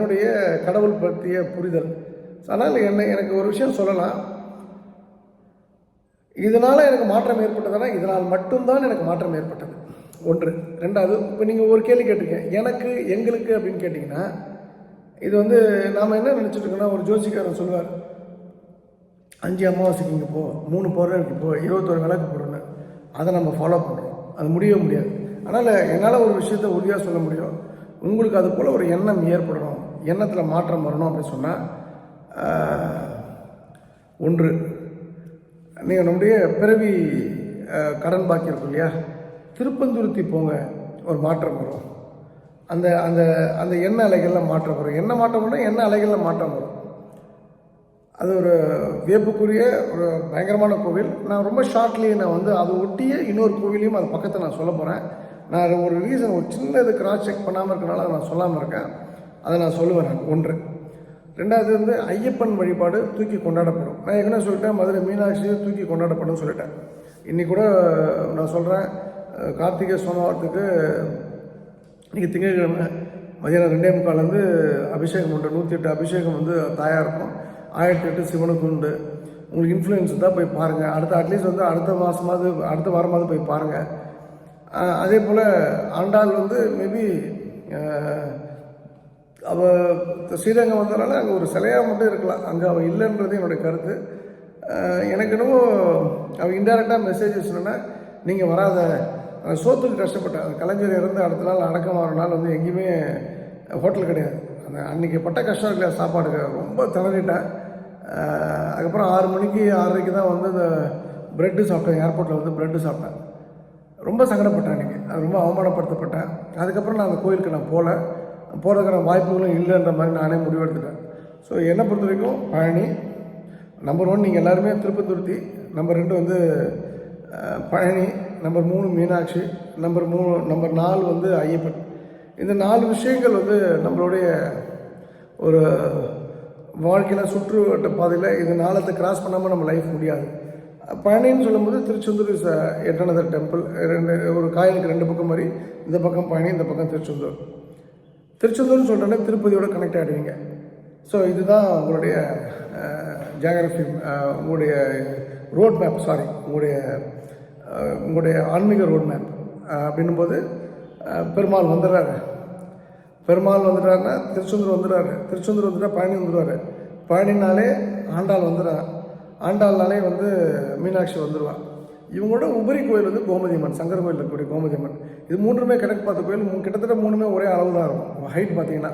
என்னுடைய கடவுள் பற்றிய புரிதல். அதனால் என்ன எனக்கு ஒரு விஷயம் சொல்லலாம். இதனால் எனக்கு மாற்றம் ஏற்பட்டதுன்னா இதனால் மட்டும்தான் எனக்கு மாற்றம் ஏற்பட்டது. ஒன்று. ரெண்டாவது இப்போ நீங்கள் ஒரு கேள்வி கேட்டிருக்கேன். எனக்கு எங்களுக்கு அப்படின்னு கேட்டிங்கன்னா இது வந்து நாம் என்ன நினச்சிட்ருக்கோம்னா ஒரு ஜோசிக்காரன் சொல்லுவார். அஞ்சு அமாவாசைக்கு இங்கே போ மூணு பௌர்ணமிக்கு போ இருபத்தொரு விளக்கு போடணும் அதை நம்ம ஃபாலோ பண்ணுறோம் அது முடியவே முடியாது. அதனால் என்னால் ஒரு விஷயத்தை உறுதியாக சொல்ல முடியும். உங்களுக்கு அது போல் ஒரு எண்ணம் ஏற்படணும் எண்ணத்தில் மாற்றம் வரணும் அப்படின்னு சொன்னால் ஒன்று. நீங்கள் நம்முடைய பிறவி கடன் பாக்கி இருக்கும் இல்லையா? திருப்பந்துருத்தி போங்க ஒரு மாற்றம் வரும். அந்த அந்த அந்த எண்ண அலைகளில் மாற்றம் வரும். என்ன மாற்றம் வரும் எண்ண அலைகளில் மாற்றம் வரும். அது ஒரு வியப்புக்குரிய ஒரு பயங்கரமான கோவில். நான் ரொம்ப ஷார்ட்லி நான் வந்து அதை ஒட்டிய இன்னொரு கோவிலையும் அது பக்கத்தில் நான் சொல்ல போகிறேன் நான் ஒரு ரீசன் ஒரு சின்ன இது கிராஸ் செக் பண்ணாமல் இருக்கனால அதை நான் சொல்லாமல் இருக்கேன். அதை நான் சொல்லுவேன் நான். ஒன்று. ரெண்டாவது வந்து ஐயப்பன் வழிபாடு தூக்கி கொண்டாடப்படும். நான் ஏற்கனவே சொல்லிட்டேன் மதுரை மீனாட்சியை தூக்கி கொண்டாடப்படும் சொல்லிட்டேன். இன்றைக்கூட கூட நான் சொல்கிறேன் கார்த்திகை சோமவாரத்துக்கு இன்றைக்கி திங்கட்கிழமை மதியானம் ரெண்டே முக்கால்லேருந்து அபிஷேகம் உண்டு. நூற்றி எட்டு அபிஷேகம் வந்து தாயாக இருக்கும். ஆயிரத்தி எட்டு சிவனுக்கு உண்டு. உங்களுக்கு இன்ஃப்ளூயன்ஸ் தான் போய் பாருங்கள் அடுத்த அட்லீஸ்ட் வந்து அடுத்த மாதமாவது அடுத்த வாரமாவது போய் பாருங்கள் அதே போல் ஆண்டாள் வந்து மேபி அவள் ஸ்ரீரங்கம் வந்ததுனால அங்கே ஒரு சிலையாக மட்டும் இருக்கலாம். அங்கே அவள் இல்லைன்றது என்னுடைய கருத்து. எனக்கு என்னவோ அவள் இன்டெரக்டாக மெசேஜஸ் என்னென்னா நீங்கள் வராத. சோத்துக்கு கஷ்டப்பட்டேன் அந்த கலைஞர் இறந்து அடுத்த நாள் அடக்கமான நாள் வந்து எங்கேயுமே ஹோட்டல் கிடையாது. அந்த அன்றைக்கி பட்ட கஷ்டம் இல்லையா சாப்பாடுக்கு ரொம்ப திணறிட்டேன். அதுக்கப்புறம் ஆறு மணிக்கு ஆறரைக்கு தான் வந்து இந்த ப்ரெட்டு சாப்பிட்டேன். ஏர்போர்ட்டில் வந்து ப்ரெட்டு சாப்பிட்டேன். ரொம்ப சங்கடப்பட்டேன் அன்றைக்கி அது ரொம்ப அவமானப்படுத்தப்பட்டேன். அதுக்கப்புறம் நான் அந்த கோயிலுக்கு நான் போகல போகிறதுக்கான வாய்ப்புகளும் இல்லைன்ற மாதிரி நானே முடிவெடுத்துட்டேன். ஸோ என்னை பொறுத்த வரைக்கும் பழனி நம்பர் ஒன் நீங்கள் எல்லாருமே திருப்பத்துருத்தி நம்பர் ரெண்டு வந்து பழனி நம்பர் மூணு மீனாட்சி நம்பர் மூணு நம்பர் நாலு வந்து ஐயப்பன். இந்த நாலு விஷயங்கள் வந்து நம்மளுடைய ஒரு வாழ்க்கையில் சுற்றுவட்ட பாதையில் இது நாளத்தை கிராஸ் பண்ணாமல் நம்ம லைஃப் முடியாது. பழனின்னு சொல்லும்போது திருச்செந்தூர் இஸ் எட்டனதர் டெம்பிள் ரெண்டு ஒரு காயிலுக்கு ரெண்டு பக்கம் மாதிரி இந்த பக்கம் பழனி இந்த பக்கம் திருச்செந்தூர். திருச்செந்தூர்னு சொல்கிறோன்னே திருப்பதியோட கனெக்ட் ஆகிடுவீங்க ஸோ இதுதான் உங்களுடைய ஜியாகிரஃபி உங்களுடைய ரோட் மேப் சாரி உங்களுடைய உங்களுடைய ஆன்மீக ரோட் மேப் அப்படின்னும் போது பெருமாள் வந்துடுறாரு. பெருமாள் வந்துட்டாருன்னா திருச்செந்தூர் வந்துடுறாரு. திருச்செந்தூர் வந்துட்டால் பழனி வந்துடுவார். பழனினாலே ஆண்டாள் வந்துடுறாரு ஆண்டாள்னாலே வந்து மீனாட்சி வந்துடுவான் இவங்களோட உபரி கோயில் வந்து கோமதி அம்மன் சங்கர கோயில் இருக்கக்கூடிய கோமதி அம்மன் இது மூன்றுமே கணக்கு பார்த்த கோயில் கிட்டத்தட்ட மூணுமே ஒரே அளவு தான் இருக்கும். ஹைட் பார்த்தீங்கன்னா.